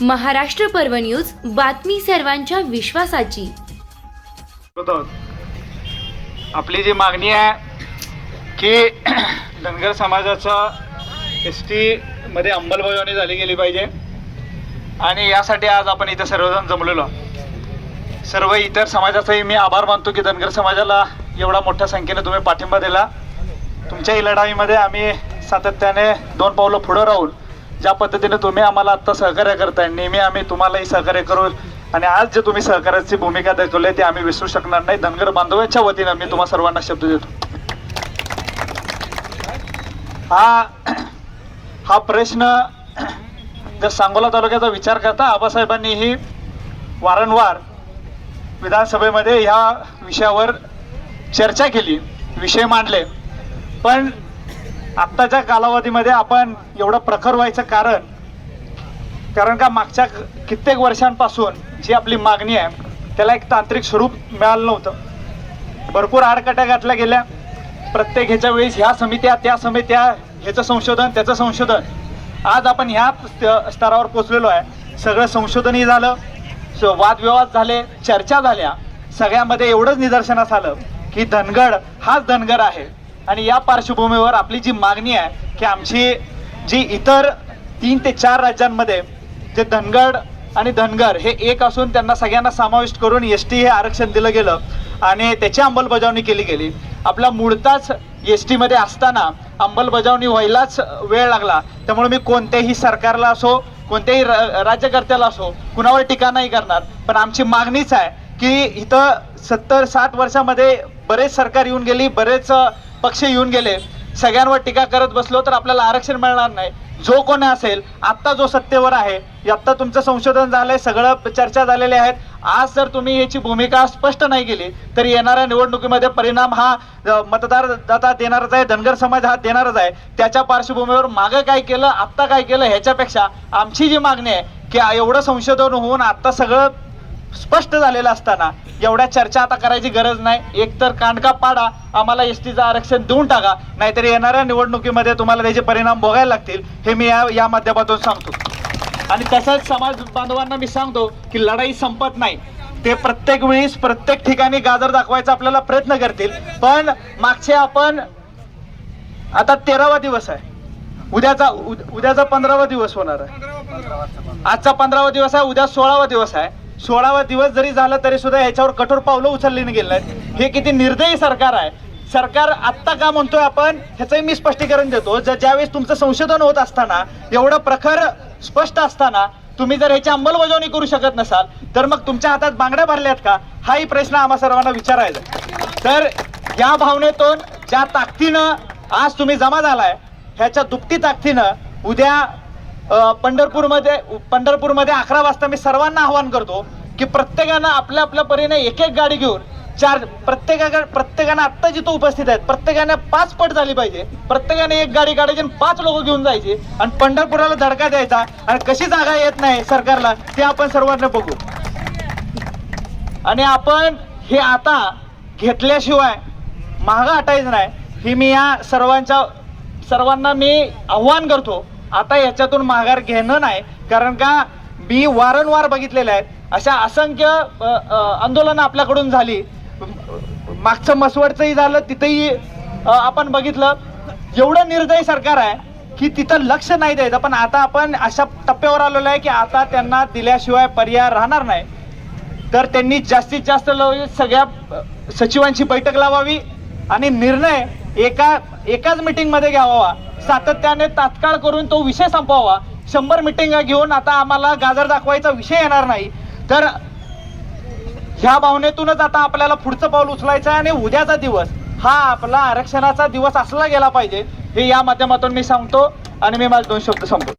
महाराष्ट्र पर्व न्यूज बातमी सर्वांच्या विश्वासाची. आपली जी मागणी आहे की धनगर समाजाचा एस टीमध्ये अंमलबजावणी झाली गेली पाहिजे. आणि यासाठी आज आपण इथं सर्वजण जमलेलो सर्व इतर समाजाचाही मी आभार मानतो की धनगर समाजाला एवढा मोठ्या संख्येने तुम्ही पाठिंबा दिला. तुमच्याही लढाईमध्ये आम्ही सातत्याने दोन पावलं पुढं राहून ज्या पद्धतीने तुम्ही आम्हाला आत्ता सहकार्य करताय नेहमी आम्ही तुम्हालाही सहकार्य करू आणि आज जे तुम्ही सहकार्याची भूमिका दाखवली आहे आम्ही विसरू शकणार नाही. धनगर बांधवांच्या वतीनं मी तुम्हा सर्वांना शब्द देतो. हा हा प्रश्न जर सांगोला तालुक्याचा विचार करता आबासाहेबांनीही वारंवार विधानसभेमध्ये ह्या विषयावर चर्चा केली विषय मांडले. पण आत्ताच्या कालावधीमध्ये आपण एवढं प्रखर व्हायचं कारण कारण का मागच्या कित्येक वर्षांपासून जी आपली मागणी आहे त्याला एक तांत्रिक स्वरूप मिळालं नव्हतं. भरपूर आडकाट्या घातल्या गेल्या. प्रत्येक ह्याच्या वेळेस ह्या समित्या त्या समित्या ह्याचं संशोधन त्याचं संशोधन. आज आपण ह्या स्त- स्तरावर पोचलेलो आहे. सगळं संशोधनही झालं वादविवाद झाले चर्चा झाल्या. सगळ्यामध्ये एवढंच निदर्शनास आलं की धनगड हाच धनगर आहे. आणि या पार्श्वभूमीवर आपली जी मागणी आहे की आमची जी इतर तीन ते चार राज्यांमध्ये जे धनगड आणि धनगर हे एक असून त्यांना सगळ्यांना समाविष्ट करून एस टी हे आरक्षण दिलं गेलं आणि त्याची अंमलबजावणी केली गेली. आपला मूळताच एस टीमध्ये असताना अंमलबजावणी व्हायलाच वेळ लागला. त्यामुळे मी कोणत्याही सरकारला असो कोणत्याही र- राज्यकर्त्याला असो कुणावर टीका नाही करणार. पण आमची मागणीच आहे की इथं सत्तर साठ वर्षामध्ये बरेच सरकार येऊन गेली बरेच पक्ष येऊन गेले. सगळ्यांवर टीका करत बसलो तर आपल्याला आरक्षण मिळणार नाही. जो कोण असेल आत्ता जो सत्तेवर आहे आत्ता तुमचं संशोधन झालंय सगळं चर्चा झालेल्या आहेत. आज जर तुम्ही याची भूमिका स्पष्ट नाही केली तर येणाऱ्या निवडणुकीमध्ये परिणाम हा अ, मतदार दाता देणारच आहे धनगर समाज हा देणारच आहे. त्याच्या पार्श्वभूमीवर मागं काय केलं आत्ता काय केलं ह्याच्यापेक्षा आमची जी मागणी आहे की एवढं संशोधन होऊन आत्ता सगळं स्पष्ट झालेलं असताना एवढ्या चर्चा आता करायची गरज नाही. एकतर कांडका पाडा आम्हाला एस टीचं आरक्षण देऊन टाका नाहीतर येणाऱ्या निवडणुकीमध्ये तुम्हाला त्याचे परिणाम भोगायला लागतील हे मी या या माध्यमातून सांगतो. आणि तसंच समाज बांधवांना मी सांगतो की लढाई संपत नाही. ते प्रत्येक वेळीस प्रत्येक ठिकाणी गाजर दाखवायचा आपल्याला प्रयत्न करतील पण मागचे आपण आता तेरावा दिवस आहे. उद्याचा उद- उद्याचा पंधरावा दिवस होणार आहे. आजचा पंधरावा दिवस आहे उद्या सोळावा दिवस आहे. सोळावा दिवस जरी झालं तरी सुद्धा याच्यावर कठोर पावलं उचलली गेलं नाहीत. हे किती निर्दयी सरकार आहे. सरकार आत्ता का म्हणतोय आपण ह्याचंही मी स्पष्टीकरण देतो. जर ज्यावेळेस तुमचं संशोधन होत असताना एवढं प्रखर स्पष्ट असताना तुम्ही जर ह्याची अंमलबजावणी करू शकत नसाल तर मग तुमच्या हातात बांगड्या भरल्यात का? हाही प्रश्न आम्हा सर्वांना विचारायचा तर या भावनेतून ज्या ताकदीनं आज तुम्ही जमा झालाय ह्याच्या दुपटी ताकदीनं उद्या पंढरपूरमध्ये पंढरपूरमध्ये अकरा वाजता मी सर्वांना आवाहन करतो की प्रत्येकानं आपल्या आपल्या परीने एक एक गाडी घेऊन चार प्रत्येका प्रत्येकानं आत्ता जिथं उपस्थित आहेत प्रत्येकाने पाच पट झाली पाहिजे. प्रत्येकाने एक गाडी काढायची आणि पाच लोक घेऊन जायचे. आणि पंढरपुराला धडका द्यायचा आणि कशी जागा येत नाही सरकारला ते आपण सर्वांना बघू. आणि आपण हे आता घेतल्याशिवाय महागा हटायचं नाही. ही मी या सर्वांच्या सर्वांना मी आव्हान करतो. आता याच्यातून माघार घेणं नाही. कारण का मी वारंवार बघितलेलं आहे. अशा असंख्य आंदोलनं आपल्याकडून झाली. मागचं मसवडचंही झालं तिथंही आपण बघितलं. एवढं निर्दयी सरकार आहे की तिथं लक्ष नाही द्यायचं. पण आता आपण अशा टप्प्यावर आलेलो आहे की आता त्यांना दिल्याशिवाय पर्याय राहणार नाही. तर त्यांनी जास्तीत जास्त लव- सगळ्या सचिवांची बैठक लावावी आणि निर्णय एका एकाच मीटिंगमध्ये घ्यावा. सातत्याने तात्काळ करून तो विषय संपवावा. शंभर मिटिंगा घेऊन आता आम्हाला गाजर दाखवायचा विषय येणार नाही. तर ह्या भावनेतूनच आता आपल्याला पुढचं पाऊल उचलायचं आहे आणि उद्याचा दिवस हा आपला आरक्षणाचा दिवस असला गेला पाहिजे. हे या माध्यमातून मी सांगतो आणि मी माझे दोन शब्द संपतो